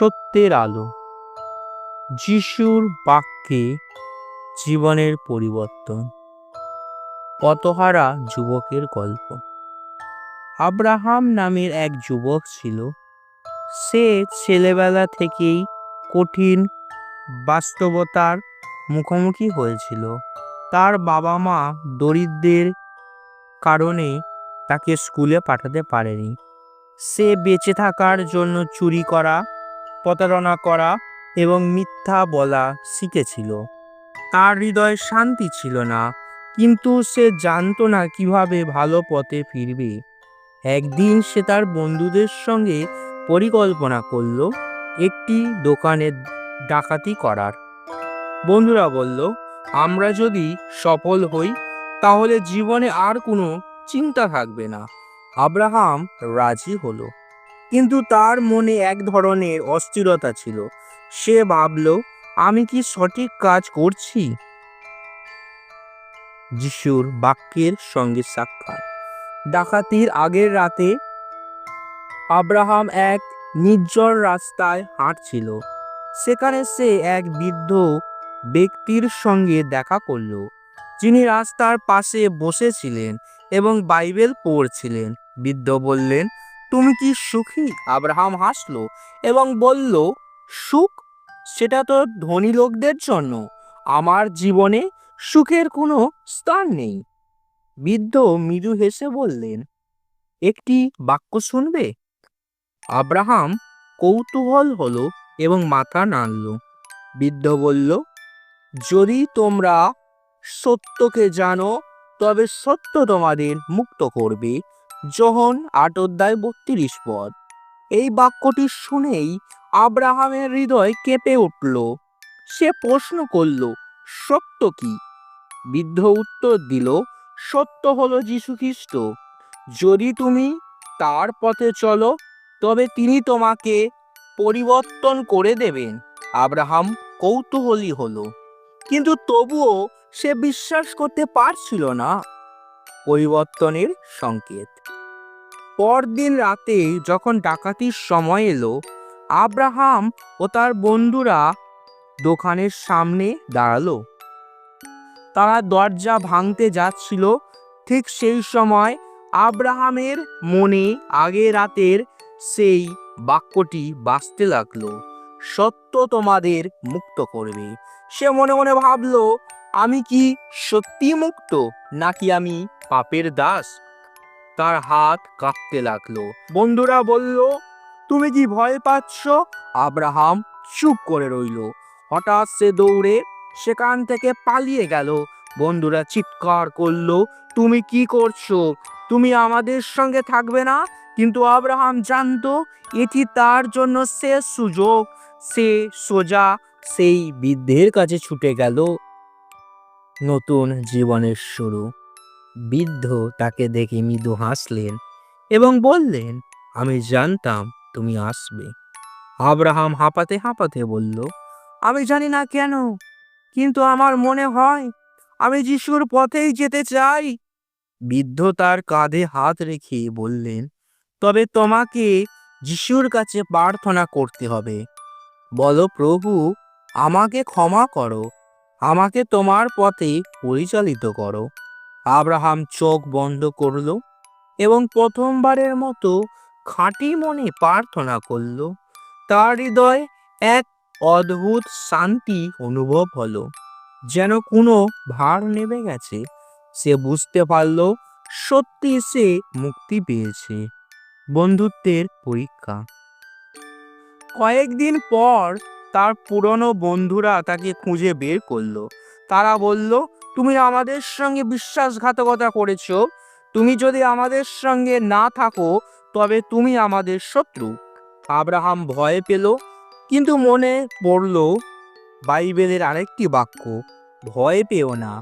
সত্যের আলো। যিশুর বাক্যে জীবনের পরিবর্তন। পতহারা যুবকের গল্প। আব্রাহাম নামের এক যুবক ছিল। সে ছেলেবেলা থেকেই কঠিন বাস্তবতার মুখোমুখি হয়েছিল। তার বাবা মা দরিদ্রের কারণে তাকে স্কুলে পাঠাতে পারেনি। সে বেঁচে থাকার জন্য চুরি করা প্রতারণা করা এবং মিথ্যা বলা শিখেছিল। তার হৃদয়ে শান্তি ছিল না, কিন্তু সে জানতো না কীভাবে ভালো পথে ফিরবে। একদিন সে তার বন্ধুদের সঙ্গে পরিকল্পনা করল একটি দোকানে ডাকাতি করার। বন্ধুরা বলল, আমরা যদি সফল হই, তাহলে জীবনে আর কোনো চিন্তা থাকবে না। আব্রাহাম রাজি হলো। কিন্তু তার মনে এক ধরনের অস্থিরতা ছিল। সে ভাবল, আমি কি সঠিক কাজ করছি? যিশুর বাক্যের সঙ্গে সাক্ষাৎ। ডাকাতির আগের রাতে আব্রাহাম এক নির্জন রাস্তায় হাঁটছিল। সেখানে সে এক বৃদ্ধ ব্যক্তির সঙ্গে দেখা করল, যিনি রাস্তার পাশে বসেছিলেন এবং বাইবেল পড়ছিলেন। বৃদ্ধ বললেন তুমি কি সুখী? আব্রাহাম হাসলো এবং বলল, সুখ? সেটা তো ধনী লোকদের জন্য। আমার জীবনে সুখের কোনো স্থান নেই। বৃদ্ধ মৃদু হেসে বললেন, একটি বাক্য শুনবে? আব্রাহাম কৌতূহল হলো এবং মাথা নাড়ল। বৃদ্ধ বলল, যদি তোমরা সত্যকে জানো, তবে সত্য তোমাদের মুক্ত করবে। যোহন আট অধ্যায় বত্রিশ পদ। এই বাক্যটি শুনেই আব্রাহামের হৃদয় কেঁপে উঠল। সে প্রশ্ন করল, সত্য কি? বৃদ্ধ উত্তর দিল, সত্য হলো যীশু খ্রিস্ট যদি তুমি তার পথে চলো, তবে তিনি তোমাকে পরিবর্তন করে দেবেন। আব্রাহাম কৌতূহলী হলো। কিন্তু তবুও সে বিশ্বাস করতে পারছিল না। পরিবর্তনের সংকেত। পরদিন রাতে যখন ডাকাতির সময় এলো, আব্রাহাম ও তার বন্ধুরা দোকানের সামনে দাঁড়াল। তারা দরজা ভাঙতে যাচ্ছিল। ঠিক সেই সময় আব্রাহামের মনে আগে রাতের সেই বাক্যটি বাঁচতে লাগল। সত্য তোমাদের মুক্ত করবে। সে মনে মনে ভাবলো, আমি কি সত্যি মুক্ত? নাকি আমি পাপের দাস। তার হাত কাঁপতে লাগল। বন্ধুরা বলল, তুমি কি ভয় পাচ্ছ? আব্রাহাম চুপ করে রইল। হঠাৎ সে দৌড়ে সেখান থেকে পালিয়ে গেল। বন্ধুরা চিৎকার করল, তুমি কি করছ? তুমি আমাদের সঙ্গে থাকবে না? কিন্তু আব্রাহাম জানতো, এটি তার জন্য শেষ সুযোগ। সে সোজা সেই বৃদ্ধের কাছে ছুটে গেল। নতুন জীবনের শুরু। বৃদ্ধ তাকে দেখে মৃদু হাসলেন এবং বললেন, আমি জানতাম তুমি আসবে। আব্রাহাম হাঁপাতে হাঁপাতে বলল, আমি জানি না কেন, কিন্তু আমার মনে হয় আমি যিশুর পথেই যেতে চাই। বৃদ্ধ তার কাঁধে হাত রেখে বললেন, তবে তোমাকে যিশুর কাছে প্রার্থনা করতে হবে। বলো, প্রভু, আমাকে ক্ষমা করো, আমাকে তোমার পথে পরিচালিত করো। আব্রাহাম চোখ বন্ধ করল এবং প্রথমবারের মতো খাঁটি মনে প্রার্থনা করল। তার হৃদয় এক অদ্ভুত শান্তি অনুভব হলো, যেন কোনো ভার নেমে গেছে। সে বুঝতে পারল, সত্যি সে মুক্তি পেয়েছে। বন্ধুত্বের পরীক্ষা। কয়েকদিন পর তার পুরনো বন্ধুরা তাকে খুঁজে বের করল। তারা বলল তুমি আমাদের সঙ্গে বিশ্বাসঘাতকতা করেছ। তুমি যদি আমাদের সঙ্গে না থাকো, তবে তুমি আমাদের শত্রু। আব্রাহাম ভয় পেল, কিন্তু মনে পড়ল বাইবেলের আরেকটি বাক্য, ভয় পেও না,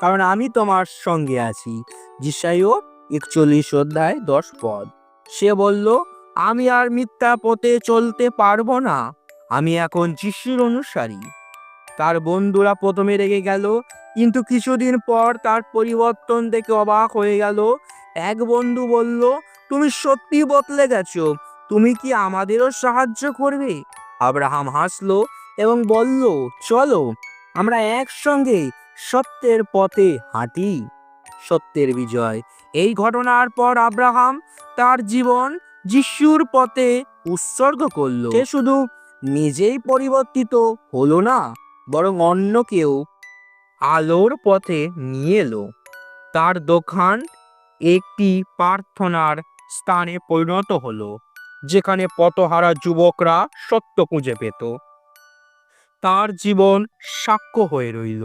কারণ আমি তোমার সঙ্গে আছি। যিশাইও একচল্লিশ অধ্যায় দশ পদ। সে বলল, আমি আর মিথ্যা পথে চলতে পারব না। আমি এখন যিশুর অনুসারী। তার বন্ধুরা প্রথমে রেগে গেল কিন্তু কিছুদিন পর তার পরিবর্তন দেখে অবাক হয়ে গেল। এক বন্ধু বলল, তুমি সত্যি বদলে গেছো। তুমি কি আমাদেরও সাহায্য করবে? আব্রাহাম হাসলো এবং বলল, চলো, আমরা একসঙ্গে সত্যের পথে হাঁটি। সত্যের বিজয়। এই ঘটনার পর আব্রাহাম তার জীবন যিশুর পথে উৎসর্গ করল। সে শুধু নিজেই পরিবর্তিত হলো না, বরং অন্যকেও আলোর পথে নিয়ে এলো। তার দোকান একটি প্রার্থনার স্থানে পরিণত হলো, যেখানে পথহারা যুবকরা সত্য খুঁজে পেত। তার জীবন সাক্ষ্য হয়ে রইল,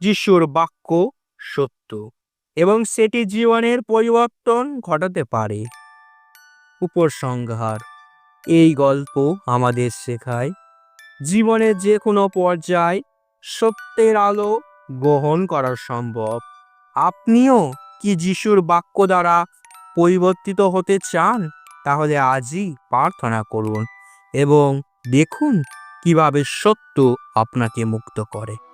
যিশুর বাক্য সত্য, এবং সেটি জীবনের পরিবর্তন ঘটাতে পারে। উপসংহার, এই গল্প আমাদের শেখায়, জীবনের যে কোনো পর্যায় সত্যের আলো গ্রহণ করা সম্ভব। আপনিও কি যিশুর বাক্য দ্বারা পরিবর্তিত হতে চান, তাহলে আজই প্রার্থনা করুন এবং দেখুন কীভাবে সত্য আপনাকে মুক্ত করে।